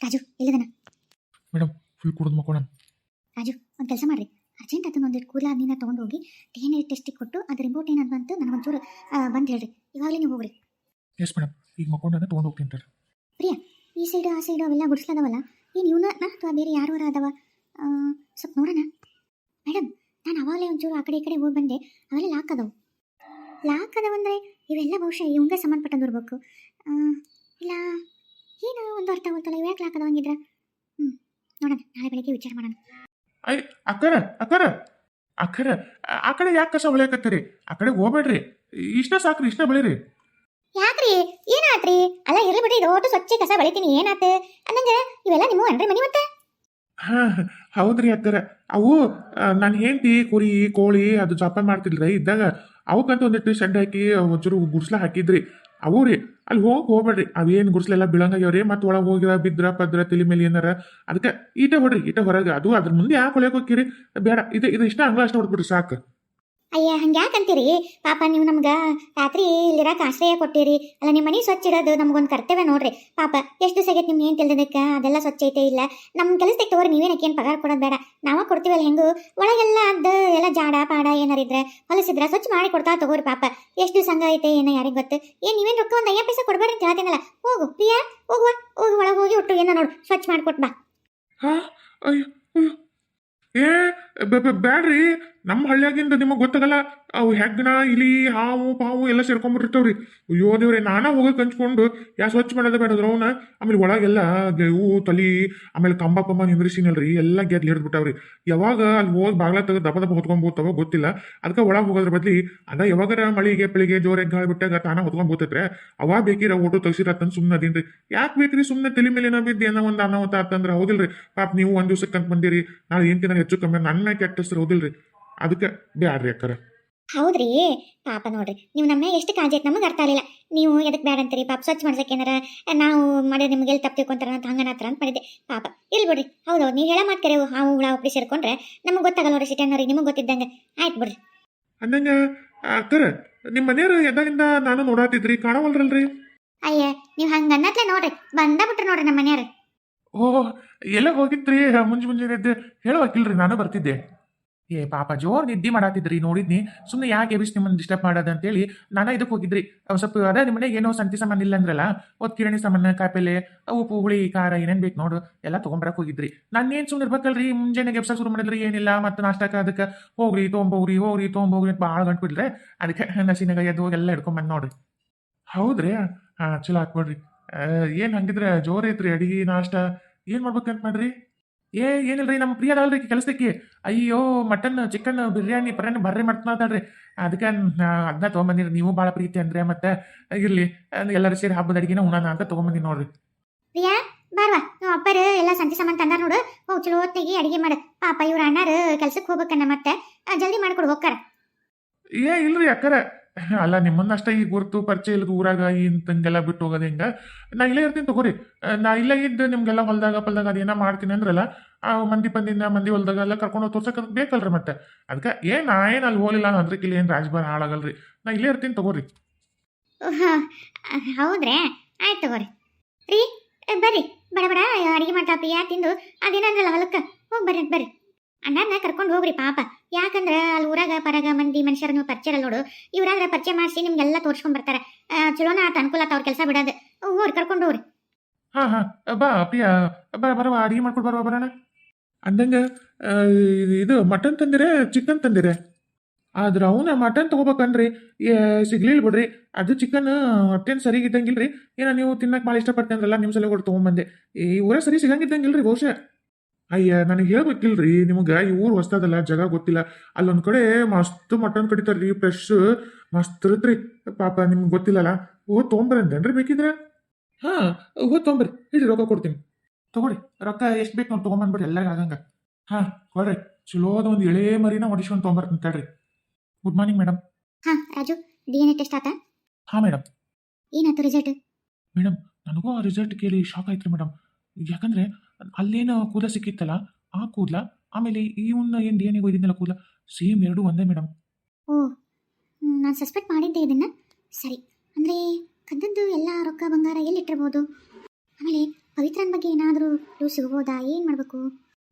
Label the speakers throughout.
Speaker 1: Raju ಎಲ್ಲಿದನ
Speaker 2: madam full ಕುಡಿದು ಮಕ್ಕೋಣ
Speaker 1: ರಾಜು ಒಂದು ಕೆಲಸ ಮಾಡ್ರಿ. ಅರ್ಜೆಂಟ್ ಅದನ್ನ ಒಂದಿಟ್ಟು ಕೂದಲ ಅದನ್ನ ತೊಗೊಂಡೋಗಿ ಡಿ ಎನ್ ಎ ಟೆಸ್ಟಿಗೆ ಕೊಟ್ಟು ಅದ್ರ ರಿಪೋರ್ಟ್ ಏನಂತ ಬಂತು ನನಗೊಂಚೂರು ಬಂದು ಹೇಳ್ರಿ. ಇವಾಗಲೇ ನೀವು ಹೋಗ್ರಿ.
Speaker 2: ಎಸ್ ಮೇಡಮ್ ಈಗ ಮಕ್ಕೊಂಡನ್ನ ತೊಗೊಂಡು ಹೋಗ್ತೀನಿ ಸರ್
Speaker 1: ಪ್ರಿಯಾ ಈ ಸೈಡ್ ಆ ಸೈಡ್ ಅವೆಲ್ಲ ಗುಡಿಸ್ಲದವಲ್ಲ? ಏನು ಇವನ ಅಥವಾ ಬೇರೆ ಯಾರು ಅದಾವ? ಸ್ವಲ್ಪ ನೋಡೋಣ. ಮೇಡಮ್ ನಾನು ಅವಾಗಲೇ ಒಂಚೂರು ಆ ಕಡೆ ಈ ಕಡೆ ಹೋಗಿ ಬಂದೆ. ಅವೆಲ್ಲ ಲಾಕ್ ಅದಾವು. ಲಾಕ್ ಅದಾವಂದ್ರೆ ಇವೆಲ್ಲ ಬಹುಶಃ ಇವಂಗೆ ಸಂಬಂಧಪಟ್ಟಂದು ಇರ್ಬೇಕು. ಆ, ಇಲ್ಲ ಏನು ಒಂದು ಅರ್ಥ ಗೊತ್ತಲ್ಲ ಯಾಕೆ ಲಾಕ್ ಅದಾವಂಗಿದ್ರ ಹ್ಞೂ ನೋಡೋಣ ನಾಳೆ ಬೆಳಗ್ಗೆ ವಿಚಾರ ಮಾಡೋಣ.
Speaker 2: ಐ ಅಕ್ಕರ ಅಕ್ಕರ ಅಕ್ಕರ ಆ- ಆ ಕಡೆ ಯಾಕೆ ಕಸ ಹೊಳೆಯಕತ್ತೀರಿ? ಆ ಕಡೆ ಹೋಗ್ಬೇಡ್ರಿ. ಇಷ್ಟ ಸಾಕ್ರಿ ಇಷ್ಟ ಬೆಳೀರಿ.
Speaker 1: ಯಾಕ್ರಿ? ಏನಾತ್ರಿ? ಅಲ್ಲ ಇರ್ಲಿ ಬಿಡ್ರಿ ದೊಡ್ಡ ಸ್ವಚ್ಛ ಕಸ ಬೆಳಿತೀನಿ ಏನಾತ? ಅನ್ನಂಗ ಇವೆಲ್ಲ ನಿಮ್ಮ ಅನ್ರಿ ಮನಿ ಮತ್ತೆ?
Speaker 2: ಹಾ ಹೌದ್ರಿ ಅಕ್ಕರ. ಅವು ನಾನು ಹೆಂಡತಿ ಕುರಿ ಕೋಳಿ ಅದು ಜೋಪಾನ ಮಾಡ್ತಿಲ್ರಿ ಇದ್ದಾಗ ಅವಕ್ಕಂತ ಒಂದಿಟ್ಟು ಶೆಡ್ ಹಾಕಿ ಒಂಚೂರು ಗುಡ್ಸ್ಲ ಹಾಕಿದ್ರಿ. ಅವು ರೀ. ಅಲ್ಲಿ ಹೋಗಿ ಹೋಗ್ಬೇಡ್ರಿ. ಅವೇನು ಗುಡ್ಸ್ಲೆಲ್ಲ ಬೀಳಂಗಾಗ್ಯಾವ್ರಿ, ಮತ್ತೆ ಒಳಗೆ ಹೋಗಿರ ಬಿದ್ರ ಪದ್ರ ತಿಳಿ ಮೇಲೆ ಏನಾರ ಅದಕ್ಕೆ ಈಟ ಹೊಡ್ರಿ, ಈಟ ಹೊರಗೆ. ಅದು ಅದ್ರ ಮುಂದೆ ಯಾಕೆ ಹೊಳೆಗೆ ಹೋಗಿರಿ ಬೇಡ. ಇದು ಇದು ಇಷ್ಟ ಅಂಗ್ಲ ಅಷ್ಟು ಹೊಡ್ಬಿಡ್ರಿ ಸಾಕು.
Speaker 1: ಅಯ್ಯ, ಹಂಗ್ಯಾಕಂತೀರಿ? ಪಾಪ ನೀವು ನಮ್ಗೆ ರಾತ್ರಿ ಇಲ್ಲಿರಕ್ಕೆ ಆಶ್ರಯ ಕೊಟ್ಟಿರಿ. ಅಲ್ಲ ನಿಮ್ಮ ಮನೆ ಸ್ವಚ್ಛ ಇಡೋದು ನಮ್ಗೊಂದು ಕರ್ತವ್ಯ ನೋಡ್ರಿ. ಪಾಪ, ಎಷ್ಟು ದಿವಸ ನಿಮ್ಗೆ ಏನು ತಿಳಿದಕ್ಕೆ ಅದೆಲ್ಲ ಸ್ವಚ್ಛ ಐತೆ ಇಲ್ಲ. ನಮ್ಮ ಕೆಲಸಕ್ಕೆ ತಗೋರಿ ನೀವೇನಕ್ಕೆ ಏನು ಪಗಾರ ಕೊಡೋದು ಬೇಡ. ನಾವು ಕೊಡ್ತೀವಲ್ಲ ಹೆಂಗು? ಒಳಗೆಲ್ಲ ಅದು ಎಲ್ಲ ಜಾಡ, ಪಾಡ ಏನಾರಿದ್ರೆ ಹೊಲಸಿದ್ರೆ ಸ್ವಚ್ಛ ಮಾಡಿ ಕೊಡ್ತಾ ತಗೋರಿ ಪಾಪ. ಎಷ್ಟು ಹಂಗ ಐತೆ, ಏನೋ ಯಾರಿಗೆ ಗೊತ್ತು? ಏನು ನೀವೇನು ರೊಕ್ಕ ಒಂದು ಅಯ್ಯ ಪೈಸೆ ಕೊಡಬೇಡ್ರಿ ಅಂತ ಹೇಳ್ತೀನಲ್ಲ ಹೋಗು, ಪ್ರಿಯಾ, ಹೋಗುವ. ಹೋಗಿ, ಒಳಗೆ ಹೋಗಿ ಒಟ್ಟು ಏನೋ ನೋಡು. ಸ್ವಚ್ಛ ಮಾಡ್ಕೊಟ್ ಬಾ.
Speaker 2: ಹಾ ಏ ಬ್ಯಾಡ್ರಿ. ನಮ್ಮ ಹಳ್ಳಿಯಾಗಿಂದ ನಿಮಗೆ ಗೊತ್ತಾಗಲ್ಲ, ಅವು ಹೆಗ್ಗಣ, ಇಲಿ, ಹಾವು, ಪಾವು ಎಲ್ಲ ಸೇರ್ಕೊಂಡ್ಬಿಟ್ಟಿರ್ತಾವ್ರಿ ಅಯ್ಯೋ ದೇವ್ರಿ, ನಾನಾ ಹೋಗಕ್ಕೆ ಹಂಚ್ಕೊಂಡು ಯಾ ಸ್ವಚ್ಛ ಮಾಡೋದ ಬೇಡದ್ರು ಅವನ. ಆಮೇಲೆ ಒಳಗೆಲ್ಲ ಹೂ ತಲಿ, ಆಮೇಲೆ ಕಂಬ ಕಂಬ ನಿಂದ್ರಿಸಿನಲ್ರಿ, ಎಲ್ಲ ಗೆದ್ಲು ಹಿಡಿದ್ಬಿಟ್ಟಾವ್ರಿ. ಯಾವಾಗ ಅಲ್ಲಿ ಹೋಗಿ ಬಾಗ್ಲ ತೆಗೆದು ದಪ ದಪ ಹೊತ್ಕೊಂಡ್ಬೋತಾವ ಗೊತ್ತಿಲ್ಲ. ಅದಕ್ಕೆ ಒಳಗೆ ಹೋಗೋದ್ರ ಬದ್ಲಿ ಅದ ಯಾವಾಗರ ಮಳಿಗೆ, ಪಳಿಗೆ ಜೋರಾಗಿ ಗಾಳಿ ಬಿಟ್ಟಾಗ ತಾನ ಹೊತ್ಕೊಂಡ್ ಬೋತೈತ್ರೆ ಅವಾಗ ಬೇಕಿರ ಓಟು ತೆಗ್ಸಿರತ್ತಂತ ಸುಮ್ಮನೆ ಅದೇನ್ರಿ. ಯಾಕೆ ಬೇಕ್ರಿ ಸುಮ್ಮನೆ ತಲೆ ಮೇಲೆ ಏನೋ ಬಿದ್ದು ಏನೋ ಒಂದು ಅನಾಹುತ ಆತಂದ್ರೆ, ಹೌದಿಲ್ರಿ. ಪಾಪ ನೀವು ಒಂದು ದಿವ್ಸಕ್ಕೆ ಅಂತ ಬಂದಿರಿ, ನಾಳೆ ಏನ್ ತಿನ್ನ ಹೆಚ್ಚು ಕಮ್ಮಿ, ನನ್ನ ಕೆಟ್ಟ ಹೌದಿಲ್ರಿ. ಅದಕ್ಕೆ ಬ್ಯಾಡ್ರಿ ಅಕ್ಕರ.
Speaker 1: ಹೌದ್ರಿ ಪಾಪ ನೋಡ್ರಿ ನೀವು ನಮ್ಮ ಎಷ್ಟು ಕಾಳಜಿ ಐತೆ ನಮಗೆ ಅರ್ಥ ಆಗಲಿಲ್ಲ. ನೀವು ಎದಕ್ಕೆ ಬೇಡ ಅಂತೀರಿ? ಪಾಪ ಸ್ವಚ್ಛ ಮಾಡ್ಸಕ್ಕೆ ಏನಾರ ನಾವು ಮಾಡಿ ನಿಮ್ಗೆ ಎಲ್ಲಿ ತಪ್ಪು ತಿಳ್ಕೊಂತಾರ ಅಂತ ಹಂಗನಾತ್ರ ಅಂತ ಮಾಡಿದ್ದೆ. ಪಾಪ ಇಲ್ಲಿ ಬಿಡ್ರಿ ಹೌದು ನೀವು ಹೇಳ ಮಾತು ಕರೆ ಹಾವು ಹುಳ ಒಪ್ಪಿ ಸೇರ್ಕೊಂಡ್ರೆ ನಮಗೆ ಗೊತ್ತಾಗಲ್ಲ ನೋಡ್ರಿ ಸಿಟಿಯನ್ನವ್ರಿಗೆ ನಿಮಗೆ ಗೊತ್ತಿದ್ದಂಗೆ. ಆಯ್ತು ಬಿಡ್ರಿ.
Speaker 2: ಅಂದಂಗೆ ಅಕ್ಕರ ನಿಮ್ಮ ಮನೆಯವರು ಎದಾಗಿಂದ ನಾನು ನೋಡಾತಿದ್ರಿ ಕಾಣವಲ್ರಲ್ರಿ?
Speaker 1: ಅಯ್ಯ ನೀವು ಹಂಗೆ ಅನ್ನತ್ಲೆ ನೋಡ್ರಿ ಬಂದ ಬಿಟ್ರಿ ನೋಡ್ರಿ ನಮ್ಮ ಮನೆಯವ್ರು.
Speaker 2: ಓ ಎಲ್ಲ ಹೋಗಿದ್ರಿ? ಮುಂಜ್ ಮುಂಜಾನೆ ಎದ್ದು ಹೇಳೋಕಿಲ್ರಿ ನಾನು ಬರ್ತಿದ್ದೆ. ಏ, ಪಾಪ, ಜೋರ್ ನಿದ್ದೆ ಮಾಡಾತಿದ್ರಿ, ನೋಡಿದ್ನಿ. ಸುಮ್ಮನೆ ಯಾಕೆ ಎಬಿಸ್ ನಿಮ್ಮನ್ನು ಡಿಸ್ಟರ್ಬ್ ಮಾಡೋದು ಅಂತೇಳಿ, ನಾನು ಇದಕ್ಕೆ ಹೋಗಿದ್ರಿ. ಸ್ವಲ್ಪ, ಅದೇ ನಿಮ್ಮ ಏನೋ ಸಂತಿ ಸಾಮಾನು ಇಲ್ಲ ಅಂದ್ರಲ್ಲ ಒತ್ ಕಿರಣಿ ಸಾಮಾನು, ಕಾಯಿಪಲ್ಲೆ ಉಪ್ಪು, ಹುಳಿ, ಖಾರ, ಏನೇನು ಬೇಕು ನೋಡು, ಎಲ್ಲ ತೊಗೊಂಬರಕ್ಕೆ ಹೋಗಿದ್ರಿ. ನಾನೇನು ಸುಮ್ಮನೆ ಇರ್ಬೇಕಲ್ರಿ, ಮುಂಜಾನೆ ಎಬ್ಸ ಶುರು ಮಾಡಿದ್ರಿ ಏನಿಲ್ಲ, ಮತ್ತೆ ನಾಷ್ಟಕ್ಕೆ ಅದಕ್ಕೆ ಹೋಗ್ರಿ ತೊಗೊಂಬೋಗ್ರಿ ಹೋಗ್ರಿ ತೊಗೊಂಬೋಗ್ರಿ ಅಂತ ಭಾಳ ಗಂಟು ಅದಕ್ಕೆ ನಸಿನಾಗ ಎದ್ದು ಹೋಗಿ ಎಲ್ಲ ಹಿಡ್ಕೊಂಬಂದು ನೋಡ್ರಿ. ಹೌದ್ರಿ? ಹಾಂ, ಚಲೋ ಹಾಕ್ಬಿಡ್ರಿ ಏನು ಹಂಗಿದ್ರೆ, ಜೋರ್ ಐತ್ರಿ, ಅಡಿಗೆ, ನಾಷ್ಟ, ಏನು ಮಾಡ್ಬೇಕಂತ ಮಾಡ್ರಿ? ಏ ಏನಿಲ್ರಿ ನಮ್ಮ ಪ್ರಿಯ ಅಲ್ರಿ ಕೆಲಸಕ್ಕೆ. ಅಯ್ಯೋ ಮಟನ್ ಚಿಕನ್ ಬಿರಿಯಾನಿ ಪರ್ಯಾಣಿ ಬರ್ರಿ ಮಾಡ್ತಾಳ್ರಿ ಅದಕ್ಕೆ ಅದನ್ನ ತೊಗೊಂಬಂದಿರಿ ನೀವು ಭಾಳ ಪ್ರೀತಿ ಅಂದ್ರೆ ಮತ್ತೆ ಇರ್ಲಿ ಎಲ್ಲರೂ ಸೇರಿ ಹಬ್ಬದ ಅಡಿಗೆನ ಉಣಾನ ಅಂತ ತೊಗೊಂಬಂದಿ ನೋಡ್ರಿ.
Speaker 1: ಪ್ರಿಯಾ ಬಾರ್ವಾ. ನಮ್ಮ ಅಪ್ಪರು ಎಲ್ಲ ಸಂತಿ ಸಾಮಾನು ತಂದಾರ ನೋಡು. ಹೋಗಿ ಚಲೋ ಹೊತ್ತಿಗೆ ಅಡಿಗೆ ಮಾಡ. ಪಾಪ ಇವ್ರ ಅಣ್ಣಾರು ಕೆಲ್ಸಕ್ಕೆ ಹೋಗ್ಬೇಕನ್ನ ಮತ್ತೆ. ಜಲ್ದಿ ಮಾಡ್ಕೊಡು ಹೋಗ್ತಾರ
Speaker 2: ಏ ಇಲ್ರಿ ಅಕ್ಕರ. ಅಲ್ಲ, ನಿಮ್ಮನ್ನಷ್ಟ ಈಗ ಗುರ್ತು ಪರಿಚಯ ಇಲ್ಲದ ಊರಾಗ ಇಂತಂಗೆಲ್ಲ ಬಿಟ್ಟು ಹೋಗೋದು ಹಿಂಗ? ನಾ ಇಲ್ಲೇ ಇರ್ತೀನಿ ತಗೋರಿ. ನಾ ಇಲ್ಲೇ ಇದ್ದು ನಿಮ್ಗೆಲ್ಲ ಹೊಲ್ದಾಗ ಪಲ್ದಾಗ ಅದೇನ ಮಾಡ್ತೀನಿ ಅಂದ್ರಲ್ಲ, ಆ ಮಂದಿ ಪಂದಿನ ಮಂದಿ ಹೊಲ್ದಾಗ ಎಲ್ಲ ಕರ್ಕೊಂಡು ತೋರ್ಸಕ್ ಬೇಕಲ್ರಿ ಮತ್ತೆ. ಅದಕ್ಕೆ ಏನ್, ನಾ ಏನು ಅಲ್ಲಿ ಹೋಲಿಲ್ಲ ಅಂದ್ರೆ ಇಲ್ಲಿ ಏನು ರಾಜಭಾರ ಹಾಳಾಗಲ್ರಿ. ನಾ ಇಲ್ಲೇ ಇರ್ತೀನಿ ತಗೋರಿ.
Speaker 1: ಹೌದ್ರೆ? ಆಯ್ತು ತಗೋರಿ. ರೀ ಬರ್ರಿ. ಬಡ ಬಡ, ಅಡಿಗೆ ಪ್ರಿಯಾ ತಿಂದು, ಅದೇನಂದ್ರಲ್ಲ ಹೊಲಕ್ಕೆ? ಹೋಗಿ ಬರ್ರಿ ಬರ್ರಿ. ಅಣ್ಣನ ಕರ್ಕೊಂಡು ಹೋಗ್ರಿ ಪಾಪ. ಯಾಕಂದ್ರೆ ಅಲ್ಲಿ ಊರಾಗ, ಪರಾಗ ಮಂದಿ ಮನುಷ್ಯರನ್ನು ಪರಿಚಯ ನೋಡು. ಇವರಾದ್ರೆ ಪರಿಚಯ ಮಾಡಿಸಿ ನಿಮ್ಗೆಲ್ಲ ತೋರ್ಸ್ಕೊಂಡ್ ಬರ್ತಾರೆ. ಚಲೋನ ಆತ ಅನುಕೂಲ ಆತ ಅವ್ರ ಕೆಲಸ ಬಿಡೋದು. ಹೋಗ್ರಿ, ಕರ್ಕೊಂಡು ಹೋಗ್ರಿ.
Speaker 2: ಹಾ ಹಾ. ಬಾ ಪ್ರಿಯಾ ಬರ ಬರವ, ಅಡಿಗೆ ಮಾಡ್ಕೊಂಡು ಬರುವ, ಬರೋಣ. ಅಂದಂಗ ಇದು ಮಟನ್ ತಂದಿರೆ ಚಿಕನ್ ತಂದಿರೆ? ಆದ್ರೆ ಅವನ ಮಟನ್ ತಗೋಬೇಕನ್ರಿ ಸಿಗ್ಲಿಲ್ಲ ಬಿಡ್ರಿ. ಅದು ಚಿಕನ್ ಅಷ್ಟೇನು ಸರಿಗಿದ್ದಂಗಿಲ್ರಿ ಏನೋ ನೀವು ತಿನ್ನಕ್ಕೆ ಭಾಳ ಇಷ್ಟಪಡ್ತೀನಿ ಅಂದ್ರಲ್ಲ ನಿಮ್ಮ ಸಲ ಕೊಟ್ಟು ತೊಗೊಂಬಂದೆ. ಈ ಊರ ಸರಿ ಸಿಗಂಗಿದ್ದಂಗಿಲ್ರಿ ಬಹುಶಃ ಅಯ್ಯ ನನಗೆ ಹೇಳ್ಬೇಕಿಲ್ರಿ. ನಿಮಗೆ ಈ ಊರು ಹೊಸ್ತದಲ್ಲ ಜಾಗ ಗೊತ್ತಿಲ್ಲ. ಅಲ್ಲೊಂದು ಕಡೆ ಮಸ್ತ್ ಮಟನ್ ಕಡಿತಾರ್ರಿ ಫ್ರೆಶ್ ಮಸ್ತ್ ಇರತ್ರಿ. ಪಾಪ ನಿಮ್ಗೆ ಗೊತ್ತಿಲ್ಲಲ್ಲ ಓ ಅಂತೇನ್ರಿ ಬೇಕಿದ್ರೆ? ಹಾ ಓ ತೊಗೊಂಬರ್ರಿ. ಇಲ್ಲಿ ರೊಕ್ಕ ಕೊಡ್ತೀನಿ. ತಗೊಳ್ರಿ ರೊಕ್ಕ ಎಷ್ಟು ಬೇಕು ನಾವು ತೊಗೊಂಬಂದ್ಬಿಡ್ರಿ ಎಲ್ಲರಿಗೂ ಆಗಂಗ. ಹಾ ಕೊಡ್ರಿ. ಚಲೋದ ಒಂದು ಎಳೆ ಮರಿನ ಹೊಡಿಸ್ಕೊಂಡು ತೊಗೊಂಬರ್ತೀನಿ ತಡ್ರಿ. ಗುಡ್ ಮಾರ್ನಿಂಗ್ ಮೇಡಮ್
Speaker 1: ಹಾಂ Raju D N A test ಆತ?
Speaker 2: ಹಾ ಮೇಡಮ್
Speaker 1: ಏನಾಯ್ತು ರಿಸಲ್ಟ್
Speaker 2: ಮೇಡಮ್ ನನಗೂ ಆ ರಿಸಲ್ಟ್ ಕೇಳಿ ಶಾಕ್ ಆಯ್ತು ಮೇಡಮ್ ಯಾಕಂದ್ರೆ ಅಲ್ಲೇನು ಕೂದ ಸಿಕ್ಕಿತ್ತಲ್ಲ, ಆ ಕೂದಲ, ಆಮೇಲೆ ಇವನ್ನ ಏನು ಡಿ ಎನ್ ಎಗೆ ಒಯ್ದಿದ್ನಲ್ಲ ಕೂದಲ? ಸೇಮ್ ಎರಡು ಒಂದೇ ಮೇಡಮ್
Speaker 1: ಓ ನಾನು ಸಸ್ಪೆಕ್ಟ್ ಮಾಡಿದ್ದೆ ಇದನ್ನ. ಸರಿ, ಅಂದರೆ ಕದ್ದದ್ದು ಎಲ್ಲ ರೊಕ್ಕ ಬಂಗಾರ ಎಲ್ಲಿಟ್ಟಿರ್ಬೋದು? ಆಮೇಲೆ ಪವಿತ್ರನ ಬಗ್ಗೆ ಏನಾದರೂ ಸಿಗ್ಬೋದಾ? ಏನು ಮಾಡಬೇಕು?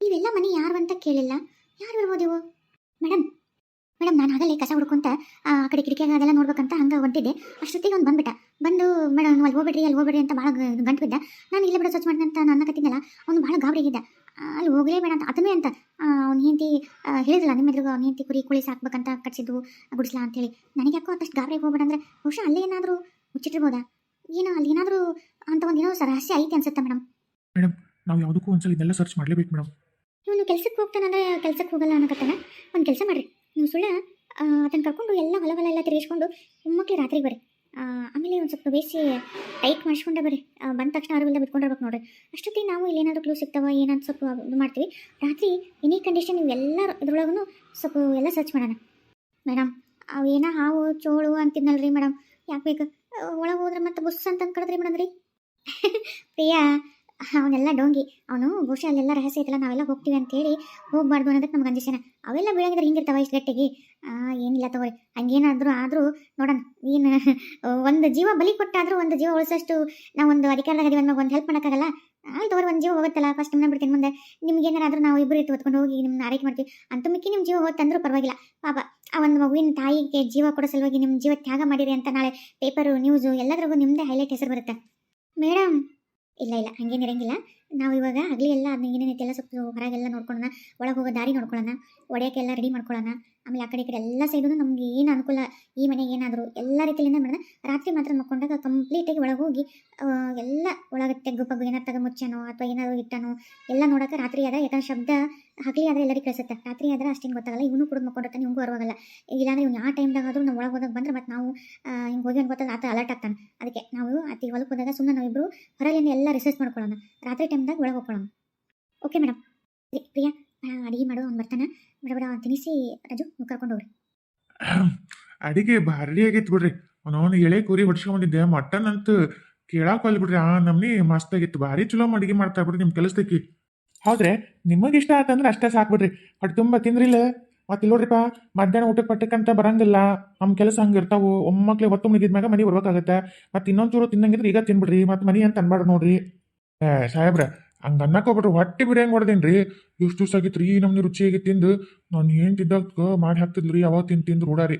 Speaker 1: ನೀವೆಲ್ಲ ಮನೆ ಯಾರು ಅಂತ ಕೇಳಿಲ್ಲ. ಯಾರು ಇರ್ಬೋದು ಇವು ಮೇಡಮ್ ಮೇಡಮ್ ನಾನು ಆಗಲೇ ಕಸ ಹುಡ್ಕೊಂತ ಆ ಕಡೆ ಕಿಟಕಿಯಾಗ ಅದೆಲ್ಲ ನೋಡ್ಬೇಕಂತ ಹಂಗೆ ಹೊಂಟಿದ್ದೆ. ಅಷ್ಟೊತ್ತಿಗೆ ಅವ್ನು ಬಂದ್ಬಿಟ್ಟ. ಬಂದು ಮೇಡಮ್ ಅಲ್ಲಿ ಹೋಗ್ಬೇಡ್ರಿ ಅಲ್ಲಿ ಹೋಗ್ಬೇಡ್ರಿ ಅಂತ ಭಾಳ ಗಂಟು ಬಿದ್ದ. ನಾನು ಇಲ್ಲೇ ಬಿಡ ಸ್ವಚ್ಛ ಮಾಡಿದೆ ನಾನು ನನ್ನ ಕತ್ತಿದ್ದಲ್ಲ ಅವ್ನು ಭಾಳ ಗಾಬರಿಗಿದ್ದ ಅಲ್ಲಿ ಹೋಗಲೇ ಬೇಡ ಅಂತ ಅದನ್ನೇ ಅಂತ. ಅವ್ನು ಹೆಂಡತಿ ಹೇಳಿದ್ರಲ್ಲ ನಿಮ್ಮ ಎದುರು ಅವ್ನ ಹೆಂಡತಿ ಕುರಿ ಕುಳಿ ಸಾಕ್ಬೇಕಂತ ಕಟ್ಸಿದ್ದು ಗುಡಿಸ್ಲಾ ಅಂತೇಳಿ. ನನಗೆ ಯಾಕೋ ಅಷ್ಟು ಗಾಬರಿ ಹೋಗ್ಬೇಡ ಅಂದ್ರೆ ಬಹುಶಃ ಅಲ್ಲೇ ಏನಾದರೂ ಮುಚ್ಚಿಟ್ಟಿರ್ಬೋದಾ? ಏನೋ ಅಲ್ಲಿ ಏನಾದರೂ ಅಂತ ಒಂದು ಏನೋ ರಹಸ್ಯ ಐತೆ ಅನ್ಸುತ್ತೆ ಮೇಡಮ್?
Speaker 2: ನಾವು ಯಾವುದಕ್ಕೂ ಒಂದ್ಸಲ ಇದೆಲ್ಲ ಸರ್ಚ್ ಮಾಡಲೇಬೇಕು ಮೇಡಮ್.
Speaker 1: ಇವನು ಕೆಲ್ಸಕ್ಕೆ ಹೋಗ್ತಾನಂದ್ರೆ ಕೆಲ್ಸಕ್ಕೆ ಹೋಗಲ್ಲ ಅನ್ನಕತ್ತಾನ? ಒಂದು ಕೆಲಸ ಮಾಡ್ರಿ. ನೀವು ಸುಳ್ಳ? ಅದನ್ನು ಕರ್ಕೊಂಡು ಎಲ್ಲ ಹೊಲ ಹೊಲ ಎಲ್ಲ ತಿರುಗಿಸ್ಕೊಂಡು ಒಮ್ಮಕ್ಳು ರಾತ್ರಿ ಬರ್ರಿ. ಆಮೇಲೆ ಒಂದು ಸ್ವಲ್ಪ ಬೇಯಿಸಿ ಟೈಟ್ ಮಾಡಿಸ್ಕೊಂಡೆ ಬರ್ರಿ. ಬಂದ ತಕ್ಷಣ ಅರಿವಿಲ್ಲ ಬಿಟ್ಕೊಂಡಿರ್ಬೇಕು ನೋಡ್ರಿ. ಅಷ್ಟೊತ್ತಿಗೆ ನಾವು ಇಲ್ಲಿ ಏನಾದರೂ ಕ್ಲೂ ಸಿಗ್ತಾವ ಏನಂತ ಸ್ವಲ್ಪ ಇದು ಮಾಡ್ತೀವಿ. ರಾತ್ರಿ ಎನಿ ಕಂಡೀಷನ್ ನೀವು ಎಲ್ಲ ಇದ್ರೊಳಗೂ ಸ್ವಲ್ಪ ಎಲ್ಲ ಸರ್ಚ್ ಮಾಡೋಣ. ಮೇಡಮ್ ಅವು ಏನೋ ಹಾವು, ಚೋಳು ಅಂತಿದ್ನಲ್ರಿ ಮೇಡಮ್ ಯಾಕೆ ಬೇಕು? ಒಳಗೆ ಹೋದ್ರೆ ಮತ್ತೆ ಬುಸ್ ಅಂತ ಅನ್ಕೊಳದ್ರಿ ಮೇಡಮ್ ರೀ. ಪ್ರಿಯಾ ಅವನೆಲ್ಲ ಡೋಂಗಿ, ಅವನು ಬಹುಶಃ ಅಲ್ಲೆಲ್ಲ ರಹಸ್ಯ ಐತಲ್ಲ, ನಾವೆಲ್ಲ ಹೋಗ್ತೀವಿ ಅಂತೇಳಿ ಹೋಗ್ಬಾರ್ದು ಅನ್ನೋದಕ್ಕೆ ನಮ್ಗೆ ಅಂಜಿಸನ ಅವೆಲ್ಲ ಬೀಳಂಗಿದ್ರೆ ಹಿಂಗಿರ್ತಾವ ಇಷ್ಟು ಗಟ್ಟಿಗೆ? ಏನಿಲ್ಲ ತಗೋರಿ ಹಂಗೇನಾದರೂ ಆದರೂ ನೋಡೋಣ. ಏನು, ಒಂದು ಜೀವ ಬಲಿ ಕೊಟ್ಟಾದರೂ ಒಂದು ಜೀವ ಉಳಿಸೋಷ್ಟು ನಾವು ಒಂದು ಅಧಿಕಾರದಾಗ ಅದೀವಿ ಒಂದು ಹೆಲ್ಪ್ ಮಾಡೋಕ್ಕಾಗಲ್ಲ? ಆಯ್ತು ತಗೋರಿ ಒಂದು ಜೀವ ಹೋಗುತ್ತಲ್ಲ? ಫಸ್ಟ್ ನಿಮ್ಮನ್ನ ಬಿಡ್ತೀನಿ ಮುಂದೆ. ನಿಮ್ಗೆ ಏನಾರಾದ್ರೂ ನಾವು ಇಬ್ಬರು ಇತ್ತು ಹೊತ್ಕೊಂಡು ಹೋಗಿ ನಿಮ್ಮನ್ನ ಆರೈಕೆ ಮಾಡ್ತೀವಿ. ಅಂತ ಮಿಕ್ಕಿ ನಿಮ್ಮ ಜೀವ ಹೋತಂದ್ರೂ ಪರವಾಗಿಲ್ಲ. ಪಾಪ ಆ ಒಂದು ಮಗುವಿನ ತಾಯಿಗೆ ಜೀವ ಕೊಡೋ ಸಲುವಾಗಿ ನಿಮ್ಮ ಜೀವ ತ್ಯಾಗ ಮಾಡಿರಿ ಅಂತ ನಾಳೆ ಪೇಪರು ನ್ಯೂಸು ಎಲ್ಲದ್ರಿಗೂ ನಿಮ್ಮದೇ ಹೈಲೈಟ್ ಹೆಸರು ಬರುತ್ತೆ. ಮೇಡಮ್ ಇಲ್ಲ ಇಲ್ಲ ಹಂಗೇನಿರಂಗಿಲ್ಲ ನಾವು ಇವಾಗ ಆಗಲಿ ಎಲ್ಲ ಅದನ್ನ ಏನೇನೈತೆ ಎಲ್ಲ ಸ್ವಲ್ಪ ಹೊರಗೆಲ್ಲ ನೋಡ್ಕೊಳ್ಳೋಣ ಒಳಗೆ ಹೋಗೋ ದಾರಿ ನೋಡ್ಕೊಳ್ಳೋಣ ಒಡೆಯೋಕ್ಕೆಲ್ಲ ರೆಡಿ ಮಾಡ್ಕೊಳ್ಳೋಣ ಆಮೇಲೆ ಆ ಕಡೆ ಈ ಕಡೆ ಎಲ್ಲ ಸೈಡು ನಮ್ಗೆ ಏನು ಅನುಕೂಲ, ಈ ಮನೆಗೆ ಏನಾದರೂ ಎಲ್ಲ ರೀತಿಯಿಂದ ಮಾಡೋಣ. ರಾತ್ರಿ ಮಾತ್ರ ಮಕ್ಕೊಂಡಾಗ ಕಂಪ್ಲೀಟಾಗಿ ಒಳಗೆ ಹೋಗಿ ಎಲ್ಲ ಒಳಗೆ ತೆಗ್ಗು ಪಗ್ಗು ಏನಾರು ತಗ ಮುಚ್ಚನೋ ಅಥವಾ ಏನಾದರೂ ಇಟ್ಟನೋ ಎಲ್ಲ ನೋಡೋಕೆ ರಾತ್ರಿ ಆದ ಯಾಕಂದ್ರೆ ಶಬ್ದ ಹಗಲಿ ಆದರೆ ಎಲ್ಲರಿಗೂ ಕೇಳಿಸುತ್ತೆ. ರಾತ್ರಿ ಆದ್ರೆ ಅಷ್ಟೇನು ಗೊತ್ತಾಗಲ್ಲ, ಇವನು ಕೂಡ ಮಕ್ಕೊಂಡಿರ್ತಾನೆ ಇವಂಗೂ ಅರವಾಗಲ್ಲ. ಇಲ್ಲಾಂದ್ರೆ ಇವ್ನು ಯಾವ ಟೈಮ್ದಾಗ ಆದ್ರೂ ನಾವು ಒಳಗೆ ಹೋದಾಗ ಬಂದ್ರೆ ಮತ್ತೆ ನಾವು ಹಿಂಗೆ ಹೋಗಿ ಅಂತ ಗೊತ್ತಾಗ ಆತ ಅಲರ್ಟ್ ಆಗ್ತಾನೆ. ಅದಕ್ಕೆ ನಾವು ಅತಿ ಹೊಲಕ್ಕೆ ಹೋದಾಗ ಸುಮ್ಮನೆ ನಾವಿಬ್ಬರು ಹೊರಲಿಂದ ಎಲ್ಲ ರಿಸರ್ಚ್ ಮಾಡ್ಕೊಳ್ಳೋಣ ರಾತ್ರಿ ಟೈಮ್ದಾಗ ಒಳಗೆ ಹೋಗೋಣ ಓಕೆ ಮೇಡಮ್ ಪ್ರಿಯಾ ಅಡುಗೆ ಮಾಡೋ, ಅವ್ನು ಬರ್ತಾನೆ. ಬಡ ಬಡ ತಿನ್ನಿಸಿ, ರಜು ಕರ್ಕೊಂಡು ಹೋಗ್ರಿ.
Speaker 2: ಅಡಿಗೆ ಭಾರಿ ಆಗೈತೆ ಬಿಡ್ರಿ. ಅವನವನು ಎಳೆ ಕುರಿ ಹೊಡ್ಸ್ಕೊಂಡಿದ್ದೆ ಮಟನ್ ಅಂತ ಕೇಳಾಕ ಅಲ್ಲಿ ಬಿಡ್ರಿ. ಆ, ನಮ್ನಿ ಮಸ್ತ್ ಆಗಿತ್ತು. ಭಾರಿ ಚಲೋ ಅಡಿಗೆ ಮಾಡ್ತಾ ಬಿಡ್ರಿ ನಿಮ್ಮ ಕೆಲಸದಕ್ಕೆ ಹೌದ್ರೆ? ನಿಮಗೆ ಇಷ್ಟ ಆತಂದ್ರೆ ಅಷ್ಟೇ ಸಾಕ್ಬಿಡ್ರಿ ಹೊಟ್ಟೆ ತುಂಬ ತಿಂದ್ರಿಲ್ಲ. ಮತ್ತೆ ನೋಡ್ರಿಪ್ಪ ಮಧ್ಯಾಹ್ನ ಊಟಕ್ಕೆ ಪಟ್ಟಕ್ಕಂತ ಬರಂಗಿಲ್ಲ. ನಮ್ಮ ಕೆಲಸ ಹಂಗೆ ಒಮ್ಮಕ್ಳಿಗೆ ಒಮ್ಮಕ್ಲೆ ಹೊತ್ತು ಮುಗಿದ್ಮ್ಯಾಗ ಮನೆ ಬರ್ಬೇಕಾಗತ್ತೆ. ಮತ್ತೆ ಇನ್ನೊಂದು ಚೂರು ತಿನ್ನಂಗಿದ್ರೆ ಈಗ ತಿನ್ಬಿಡ್ರಿ. ಮತ್ತೆ ಮನೆ ಅಂತ ಅನ್ಬಾರ್ದು ನೋಡ್ರಿ. ಏ, ಸಾಹೇಬ್ರ, ಹಂಗೆ ಅನ್ನಕೋಬಿಟ್ರು ಹೊಟ್ಟೆ ಬಿರಿಯಂಗೆ ಹೊಡೆದೇನ್ರಿ ಎಷ್ಟು ದಿವಸ ಆಗಿತ್ತು ರೀ ನಮ್ಗೆ ರುಚಿಯಾಗಿ ತಿಂದು. ನಾನು ಏನು ತಿದ್ದಕ್ಕೆ ಮಾಡಿ ಹಾಕ್ತಿದ್ರಿ ಅವಾಗ ತಿಂದು ತಿಂದು ರೂಢಾರಿ.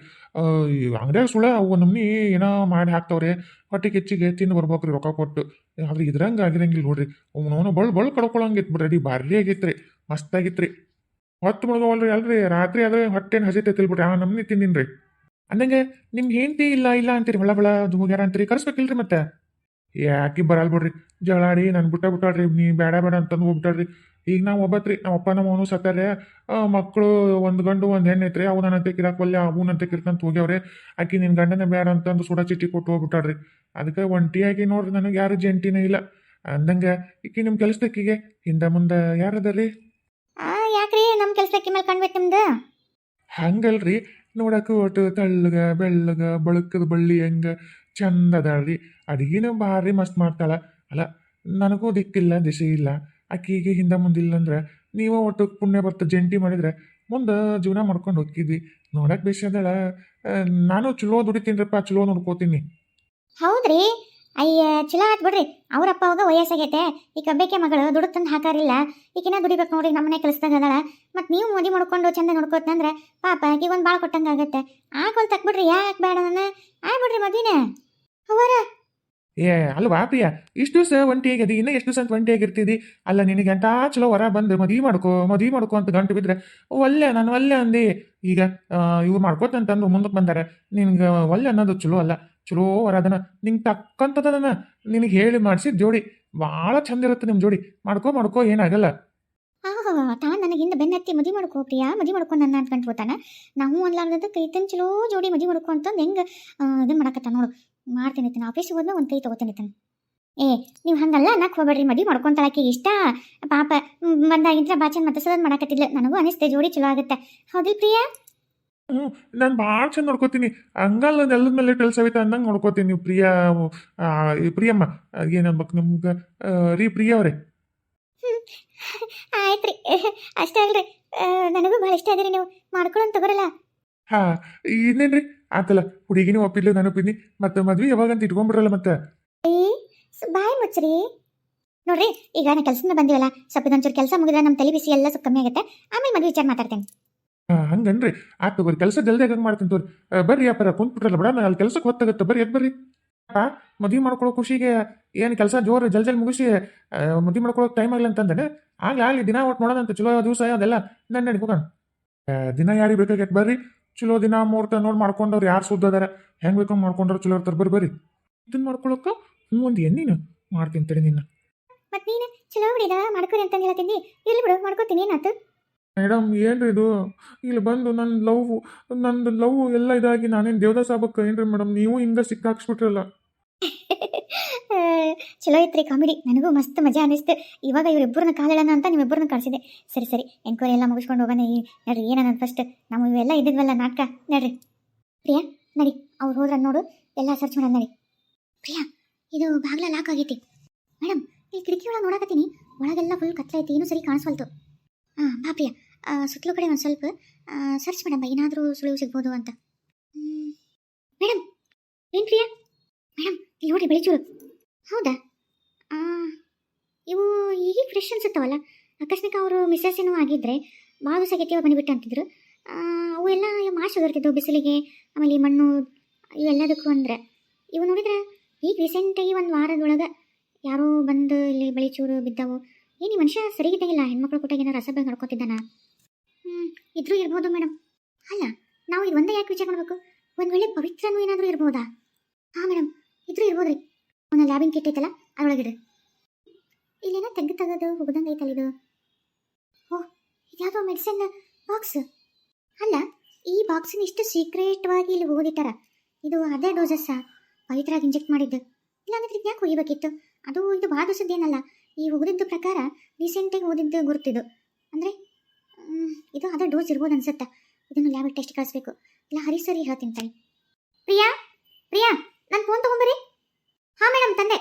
Speaker 2: ಅಂಗಡಿಯಾಗ ಸುಳ ಅವು ನಮ್ನಿ ಏನೋ ಮಾಡಿ ಹಾಕ್ತಾವ್ರೆ. ಹೊಟ್ಟೆ ಕೆಚ್ಚಿಗೆ ತಿಂದು ಬರ್ಬೇಕ್ರಿ, ರೊಕ್ಕ ಕೊಟ್ಟು. ಆದ್ರೆ ಇದ್ರಂಗೆ ಆಗಿರಂಗಿಲ್ಲ ನೋಡ್ರಿ. ಅವನವನು ಬಳು ಬಳು ಕಡ್ಕೊಳಂಗಿತ್ತು ಬಿಡ್ರಿ ಭಾರಿ ಆಗೈತ್ರಿ, ಮಸ್ತ್ ಆಗಿತ್ರಿ. ಹೊತ್ತು ಮುಳುಗವಲ್ರಿ ಅಲ್ರಿ, ರಾತ್ರಿ ಆದ್ರೆ ಹೊಟ್ಟೆನ ಹಸಿತೈತಿಲ್ ಬಿಡ್ರಿ, ಆ ನಮ್ನಿ ತಿಂದಿನ್ರಿ. ಅಂದಂಗೆ, ನಿಮ್ಗೆ ಹೆಂಡತಿ ಇಲ್ಲ ಇಲ್ಲ ಅಂತೀರಿ ಹೊಳ ಬಳ ಅದು ಹೋಗ್ಯಾರ ಅಂತೀರಿ, ಕರ್ಸ್ಬೇಕಿಲ್ರಿ ಮತ್ತೆ? ಯಾಕೆ ಬರಲ್ ಬಿಡ್ರಿ? ಜಗಳಾಡಿ ನಾನು ಬಿಟ್ಟ ಬಿಟ್ಟಾಳ್ರಿ ನೀ ಬೇಡ ಬೇಡ ಅಂತಂದು ಹೋಗ್ಬಿಟ್ಟಾಳ್ರಿ. ಈಗ ನಾವು ಒಬ್ಬತ್ರಿ ನಮ್ಮ ಅಪ್ಪ ನಮ್ಮ ಅವನು ಸತ್ತಾರೆ ಮಕ್ಕಳು ಒಂದು ಗಂಡು ಒಂದು ಹೆಣ್ಣು ಐತ್ರಿ ಅವು ನನ್ನ ಕಿರಾಕ್ ಒಲ್ಲೆ ಅವನಂತೆ ಕಿರ್ಕಂತ ಹೋಗ್ಯಾವ್ರೆ. ಆಕಿ ನಿನ್ನ ಗಂಡನ ಬೇಡ ಅಂತಂದು ಸುಡ ಚಿಟ್ಟಿ ಕೊಟ್ಟು ಹೋಗ್ಬಿಟ್ಟಾಳ್ರಿ. ಅದಕ್ಕೆ ಒಂಟಿಯಾಗಿ ನೋಡ್ರಿ ನನಗೆ ಯಾರು ಜಂಟಿನೇ ಇಲ್ಲ. ಅಂದಂಗೆ ಈಕಿ ನಿಮ್ಮ ಕೆಲಸದಕ್ಕಿಗೆ ಹಿಂದೆ ಮುಂದೆ ಯಾರದರಿ
Speaker 1: ಯಾಕ್ರಿ? ನಮ್ಮ ಕೆಲಸಕ್ಕೆ ಮೇಲೆ ಕಾಣ್ಬೇಕು ನಿಮ್ದು?
Speaker 2: ಹಂಗಲ್ರಿ. ನೋಡಕ್ಕೆ ಒಟ್ಟು ತಳ್ಳಗ ಬೆಳ್ಳಗ ಬಳಕದ ಬಳ್ಳಿ ಹೆಂಗ? ಚಂದ ಅದಾಳ್ರಿ ಅಡಿಗೆನೂ ಭಾರಿ ಮಸ್ತ್ ಮಾಡ್ತಾಳ. ಅಲ್ಲ, ನನಗೂ ದಿಕ್ಕಿಲ್ಲ ದಿಸಿ ಇಲ್ಲ. ಆಕಿಗೆ ಹಿಂದೆ ಮುಂದಿಲ್ಲ ಅಂದ್ರೆ ನೀವು ಒಟ್ಟು ಪುಣ್ಯ ಬರ್ತ ಜಂಟಿ ಮಾಡಿದ್ರೆ ಮುಂದೆ ಜೀವನ ಮಾಡ್ಕೊಂಡು ಹೋಗಿದ್ವಿ ನೋಡಕ್ ಬೇಸಿ ಅದಾಳ. ನಾನು ಚಲೋ ದುಡಿತೀನಿರಪ್ಪ ಚಲೋ ನೋಡ್ಕೋತೀನಿ.
Speaker 1: ಹೌದ್ರಿ. ಅಯ್ಯ, ಚಲೋ ಆತ್ ಬಿಡ್ರಿ. ಅವರಪ್ಪ ಅಪ್ಪ ಅವಾಗ ವಯಸ್ಸಾಗೈತೆ. ಈ ಕಬ್ಬೇಕೆ ಮಗಳು ದುಡ್ಡು ತಂದು ಹಾಕಾರಿಲ್ಲ. ಈಕಿನ ದುಡಿಬೇಕು ನೋಡ್ರಿ ನಮ್ಮನೆ ಕೆಲಸದಾಗ ಅದಾಳ. ಮತ್ತು ನೀವು ಮದಿ ಮಾಡ್ಕೊಂಡು ಚಂದ ನೋಡ್ಕೋತಂದ್ರೆ ಪಾಪ ಆಕಿಗೆ ಒಂದು ಭಾಳ ಕೊಟ್ಟಂಗೆ ಆಗತ್ತೆ. ತಕ್ಬಿಡ್ರಿ, ಯಾಕೆ ಬೇಡ ನನ್ನ? ಆಗ್ಬಿಡ್ರಿ ಮದ್ವಿನ. ಅವರ?
Speaker 2: ಏ ಅಲ್ವಾ ಪ್ರಿಯ? ಇಷ್ಟು ದಿವಸ ಒಂಟಿಯಾಗಿ ಅದಿ ಇನ್ನೂ ಎಷ್ಟು ದಿವಸ ಅಂತ ಒಂಟಿಯಾಗಿರ್ತಿದಿ ಅಲ್ಲ ನಿನಗೆ ಅಂತ ಚಲೋ ವರ ಬಂದು ಮದುವೆ ಮಾಡ್ಕೋ ಮದುವೆ ಮಾಡ್ಕೋ ಅಂತ ಗಂಟು ಬಿದ್ರೆ ಒಲ್ಲೆ ನಾನು ಒಲ್ಲೆ ಅಂದಿ. ಈಗ ಇವ್ರು ಮಾಡ್ಕೋತಂತಂದು ಮುಂದಕ್ಕೆ ಬಂದಾರೆ. ನಿನ್ಗೆ ಒಲ್ಲೆ ಅನ್ನೋದು ಚಲೋ ಅಲ್ಲ. ಚಲೋ ವರ ಅದನ. ನಿಂಗೆ ತಕ್ಕಂಥದನ್ನ ನಿನಗೆ ಹೇಳಿ ಮಾಡಿಸಿ ಜೋಡಿ. ಭಾಳ ಚಂದ ಇರುತ್ತೆ ನಿಮ್ಮ ಜೋಡಿ. ಮಾಡ್ಕೋ ಮಾಡ್ಕೋ ಏನಾಗಲ್ಲ.
Speaker 1: ತಾ ನನಗೆ ಹಿಂದೆ ಬೆನ್ನತ್ತಿ ಮದಿ ಮಾಡ್ಕೋ ಪ್ರಿಯ. ಮದಿ ಮಾಡ್ಕೊಂಡು ನನ್ನ ಅಂತ ಹೋತಾನ. ನಾವು ಅನ್ಲಾರ್ದದ ಕೈತನ್ ಚಲೋ ಜೋಡಿ ಮದಿ ಮಾಡ್ಕೊ ಅಂತಂದು ಹೆಂಗೆ ಇದನ್ನ ಮಾಡಕತ್ತ ನೋಡು. ಮಾಡ್ತೀನಿ ತಾನೆ ಆಫೀಸಿಗೆ ಹೋದ್ಮೇಲೆ ಒಂದು ಕೈ ತಗೋತೇನೆ ತಾನೆ ಏ ನೀವು ಹಂಗಲ್ಲ ನಾಕ್ ಹೋಗ್ಬೇಡ್ರಿ ಮದಿ ಮಾಡ್ಕೊಂತಾಳಕ್ಕೆ ಇಷ್ಟ. ಪಾಪ ಬಂದಾಗಿದ್ರೆ ಬಾಚನ್ ಮತ್ತೆ ಸದನ್ ಮಾಡಾಕತ್ತಿಲ್ಲ ನನಗೂ ಅನಿಸ್ತೆ ಜೋಡಿ ಚಲೋ ಆಗುತ್ತೆ. ಹೌದಿಲ್ ಪ್ರಿಯಾ?
Speaker 2: ಹ್ಞೂ ನಾನು ಭಾಳ ಚಂದ ನೋಡ್ಕೋತೀನಿ. ಹಂಗಲ್ಲ ನೆಲದ ಮೇಲೆ ಕೆಲಸವಿತ ಸವಿತಾ ಅಂದಂಗೆ ನೋಡ್ಕೋತೀನಿ ನೀವು ಪ್ರಿಯಾ ಪ್ರಿಯಮ್ಮ. ಏನನ್ಬೇಕು ನಿಮ್ಗೆ? ರೀ ಪ್ರಿಯ ಅವರೇ.
Speaker 1: ಆಯ್ತ್ರಿ. ಅಷ್ಟೇ ಅಲ್ರಿ. ನನಗೂ ಭಾಳ ಇಷ್ಟ ಆದ್ರಿ ನೀವು. ಮಾಡ್ಕೊಳ್ಳೋನ್ ತಗೋರಲ್ಲ.
Speaker 2: ಹಾ ಇನ್ನೇನ್ರಿ? ಆತಲ್ಲ ಹುಡುಗಿನೂ ಒಪ್ಪಿಲ್ಲ ನಾನು ಒಪ್ಪಿದ್ನಿ. ಮತ್ತೆ ಮದ್ವೆ ಯಾವಾಗಂತ ಇಟ್ಕೊಂಡ್ಬಿಡ್ರಲ್ಲ ಮತ್ತೆ?
Speaker 1: ಬಾಯ್ ಮುಚ್ಚ್ರಿ. ನೋಡ್ರಿ ಈಗ ನಾ ಕೆಲಸದಿಂದ ಬಂದಿವಲ್ಲ ಸ್ವಲ್ಪ ಇದೊಂಚೂರು ಕೆಲಸ ಮುಗಿದ್ರೆ ನಮ್ಮ ತಲೆ ಬಿಸಿ ಎಲ್ಲ ಸ್ವಲ್ಪ ಕಮ್ಮಿ ಆಗುತ್ತೆ. ಆಮೇಲೆ ಮದ್ವೆ ವಿಚಾರ ಮಾತಾಡ್ತೇನೆ.
Speaker 2: ಹಂಗನ್ರಿ. ಆತು ಬರ್ರಿ ಕೆಲಸ ಜಲ್ದಿ ಆಗಂಗ್ ಮಾಡ್ತೀನಿ ತೋರಿ ಬರ್ರಿ ಅಪ್ಪರ ಕುಂತ್ ಬಿಟ್ರಲ್ಲ ಬಿಡ ಅಲ್ಲಿ ಕೆಲಸಕ್ಕೆ ಹೊತ್ತಾಗತ್ತೆ. ಬರ್ರಿ ಎದ್ ಬರ್ರಿ. ಮದ್ವಿ ಮಾಡ್ಕೊಳ್ಳೋ ಖುಷಿಗೆ ಏನು ಕೆಲಸ ಜೋರು ಜಲ್ ಜಲ್ ಮುಗಿಸಿ ಮದ್ವೆ ಮಾಡ್ಕೊಳ್ಳೋಕೆ ಟೈಮ್ ಆಗಲಿ ಅಂತಂದ್ರೆ ಆಗ್ಲಿ ಆಗ್ಲಿ ದಿನ ಒಟ್ಟು ನೋಡೋದಂತ ಚಲೋ ದಿವಸ ಅದೆಲ್ಲ. ನನ್ನ ನಡಿ ಹೋಗೋಣ. ದಿನ ಯಾರಿಗೆ ಬೇಕಾಗೈತೆ ಬರ್ರಿ? ಚಲೋ ದಿನ ಮುಹೂರ್ತ ನೋಡಿ ಮಾಡ್ಕೊಂಡವ್ರು ಯಾರು ಸುದ್ದ ಅದಾರ? ಹೆಂಗ್ ಬೇಕಂಗ್ ಮಾಡ್ಕೊಂಡ್ರು ಚಲೋ ಇರ್ತಾರೆ ಬರ್ರಿ ಬರ್ರಿ. ಇದನ್ನ ಮಾಡ್ಕೊಳಕ್ಕ ಹ್ಞೂ ಒಂದು ಎಣ್ಣಿನ ಮಾಡ್ತೀನಿ ತಡಿ ನಿನ್ನ.
Speaker 1: ಮತ್ತೆ ನೀನು ಚಲೋ ಬಿಡಿದ ಮಾಡ್ಕೊರಿ ಅಂತ ಹೇಳ್ತೀನಿ ಇಲ್ಲಿ ಬಿಡು ಮಾಡ್ಕೊತೀನಿ ಏನಾಯ್ತು
Speaker 2: ಮೇಡಮ್ ಏನ್ರಿ ಇದು? ಇಲ್ಲಿ ಬಂದು ನನ್ನ ಲವ್ ನಂದು ಲವ್ ಎಲ್ಲ ಇದಾಗಿ ನಾನೇನು ದೇವದಾಸ್ ಆಗ್ಬೇಕು ಏನ್ರಿ ಮೇಡಮ್ ನೀವು ಹಿಂಗ ಸಿಕ್ಕಾಕ್ಸ್ಬಿಟ್ರಲ್ಲ.
Speaker 1: ಚಲೋ ಐತ್ರಿ ಕಾಮಿಡಿ. ನನಗೂ ಮಸ್ತ್ ಮಜಾ ಅನಿಸ್ತು. ಇವಾಗ ಇವರಿಬ್ಬರನ್ನ ಕಾಲಿಡೋಣ ಅಂತ ನಿಮ್ಮಿಬ್ಬರನ್ನ ಕಳಿಸಿದೆ ಸರಿ ಸರಿ. ಎನ್ಕ್ವೈರಿ ಎಲ್ಲ ಮುಗಿಸ್ಕೊಂಡು ಹೋಗೋಣ ಈ ನಡ್ರಿ ಫಸ್ಟ್ ನಾವು ಇವೆಲ್ಲ ಇದ್ದಿದ್ವಲ್ಲ ನಾಟಕ. ನಡ್ರಿ. ಪ್ರಿಯಾ, ನಡಿ. ಅವ್ರು ಹೋದ್ರ ನೋಡು. ಎಲ್ಲ ಸರ್ಚ್ ಮಾಡೋಣ, ನಡಿ. ಪ್ರಿಯಾ, ಇದು ಬಾಗ್ಲ ಲಾಕ್ ಆಗೈತಿ. ಮೇಡಮ್ ಈ ಕಿಟಕಿ ಒಳಗೆ ನೋಡಕತ್ತೀನಿ. ಒಳಗೆಲ್ಲ ಫುಲ್ ಕತ್ಲೈತಿ ಏನೂ ಸರಿ ಕಾಣಿಸ್ವಲ್ತು. ಹಾಂ ಬಾ ಪ್ರಿಯಾ. ಸುತ್ತಲೂ ಕಡೆ ಒಂದು ಸ್ವಲ್ಪ ಸರ್ಚ್ ಮೇಡಮ್ ಏನಾದರೂ ಸುಳಿವು ಸಿಗ್ಬೋದು ಅಂತ. ಮೇಡಮ್ ಏನು ಪ್ರಿಯಾ? ಮೇಡಮ್ ಇಲ್ಲಿ ನೋಡಿ ಬೆಳಿಚೂರು. ಹೌದಾ? ಇವು ಈಗ ಫ್ರೆಶ್ ಅನ್ಸುತ್ತವಲ್ಲ ಆಕಸ್ಮಿಕ ಅವರು ಮಿಸ್ಸಸ್ ಏನೋ ಆಗಿದ್ರೆ ಭಾಳ ಆಗೈತಿ ಬಂದುಬಿಟ್ಟು ಅಂತಿದ್ರು. ಅವು ಎಲ್ಲ ಮಾಶ್ ಹೋಗಿರ್ತಿದ್ವು ಬಿಸಿಲಿಗೆ, ಆಮೇಲೆ ಈ ಮಣ್ಣು ಇವೆಲ್ಲದಕ್ಕೂ ಅಂದ್ರೆ. ಇವು ನೋಡಿದ್ರೆ ಈಗ ರೀಸೆಂಟಾಗಿ ಒಂದು ವಾರದೊಳಗೆ ಯಾರೋ ಬಂದು ಇಲ್ಲಿ ಬಳಿ ಚೂರು ಬಿದ್ದವು. ಏನು ಈ ಮನುಷ್ಯ ಸರಿಗಿದ್ದಂಗಿಲ್ಲ ಹೆಣ್ಮಕ್ಳು ಕೊಟ್ಟಾಗ ಏನೋ ರಸಬ ನಡ್ಕೋತಿದ್ದಾನ? ಹ್ಞೂ ಇದ್ರೂ ಇರ್ಬೋದು ಮೇಡಮ್ ಅಲ್ಲ, ನಾವು ಇದು ಒಂದೇ ಯಾಕೆ ವಿಚಾರ ಮಾಡಬೇಕು? ಒಂದು ವೇಳೆ ಪವಿತ್ರನೂ ಏನಾದರೂ ಇರ್ಬೋದಾ? ಹಾಂ ಮೇಡಮ್ ಇದ್ರೂ ಇರ್ಬೋದ್ರಿ. ಅವನ ಲ್ಯಾಬಿನ್ ಕಿಟ್ ಐತಲ್ಲ ಅದರೊಳಗಿಡು. ಇಲ್ಲೇನೋ ತೆಗ್ದು ತೆಗೆದು ಹೋಗದಂಗ ಐತಲ್ಲ ಇದು. ಓ, ಇದ್ಯಾವುದೋ ಮೆಡಿಸಿನ್ ಬಾಕ್ಸ್ ಅಲ್ಲ, ಈ ಬಾಕ್ಸಿನ ಇಷ್ಟು ಸೀಕ್ರೆಟ್ವಾಗಿ ಇಲ್ಲಿ ಹೋಗಿಟ್ಟಾರ ಇದು ಅದೇ ಡೋಸಸ್ಸಾ ಪವಿತ್ರಾಗಿ ಇಂಜೆಕ್ಟ್ ಮಾಡಿದ್ದು. ಇಲ್ಲಾಂದ್ರೆ ಯಾಕೆ ಒಯ್ಯಬೇಕಿತ್ತು ಅದು ಇದು ಭಾಳ ದಿವಸದ್ದೇನಲ್ಲ ಈ ಹೋಗಿದ್ದು ಪ್ರಕಾರ ರೀಸೆಂಟಾಗಿ ಓದಿದ್ದು ಗುರುತಿದು ಅಂದರೆ ಇದು ಅದೇ ಡೋಸ್ ಇರ್ಬೋದು ಅನ್ಸುತ್ತೆ. ಇದನ್ನು ಲ್ಯಾಬ್ ಟೆಸ್ಟ್ ಕಳಿಸ್ಬೇಕು. ಇಲ್ಲ, ಹರಿ ಸರಿ ಹೇಳ್ತೀನಿ ತಾಯಿ. ಪ್ರಿಯಾ ಪ್ರಿಯಾ ಹಾಂ ಮೇಡಮ್ ತಂದೆ.